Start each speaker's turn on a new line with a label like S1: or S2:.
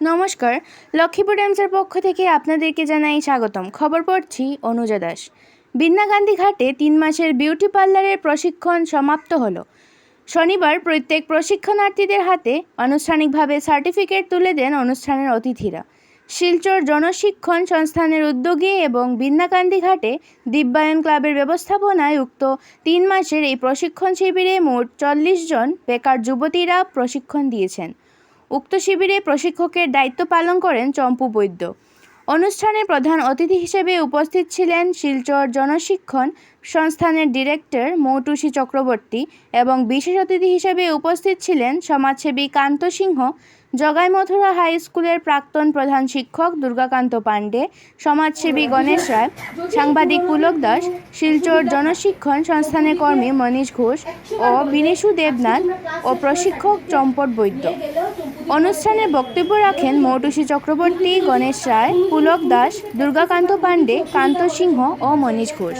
S1: নমস্কার, লক্ষ্মীপুর টাইমসের পক্ষ থেকে আপনাদেরকে জানাই স্বাগতম। খবর পড়ছি অনুজা দাস। বিন্না গান্ধী ঘাটে তিন মাসের বিউটি পার্লারের প্রশিক্ষণ সমাপ্ত হলো। শনিবার প্রত্যেক প্রশিক্ষণার্থীদের হাতে আনুষ্ঠানিকভাবে সার্টিফিকেট তুলে দেন অনুষ্ঠানের অতিথিরা। শিলচর জনশিক্ষণ সংস্থানের উদ্যোগে এবং বিন্নাকান্দি ঘাটে দিব্যায়ন ক্লাবের ব্যবস্থাপনায় উক্ত তিন মাসের এই প্রশিক্ষণ শিবিরে মোট চল্লিশ জন বেকার যুবতীরা প্রশিক্ষণ দিয়েছেন। উক্ত শিবিরে প্রশিক্ষকের দায়িত্ব পালন করেন চম্পু বৈদ্য। অনুষ্ঠানে প্রধান অতিথি হিসেবে উপস্থিত ছিলেন শিলচর জনশিক্ষণ সংস্থানের ডিরেক্টর মৌটুসী চক্রবর্তী এবং বিশেষ অতিথি হিসেবে উপস্থিত ছিলেন সমাজসেবী কান্ত সিংহ জগাই মথুরা হাই স্কুলের প্রাক্তন প্রধান শিক্ষক দুর্গাকান্ত পাণ্ডে, সমাজসেবী গণেশ রায়, সাংবাদিক পুলক দাস, শিলচর জনশিক্ষণ সংস্থানের কর্মী মনীষ ঘোষ ও বিনেশু দেবনাথ ও প্রশিক্ষক চম্পট বৈদ্য। অনুষ্ঠানে বক্তব্য রাখেন মৌটুসী চক্রবর্তী, গণেশ রায়, পুলক দাস, দুর্গাকান্ত পাণ্ডে, কান্ত সিংহ ও মনীষ ঘোষ।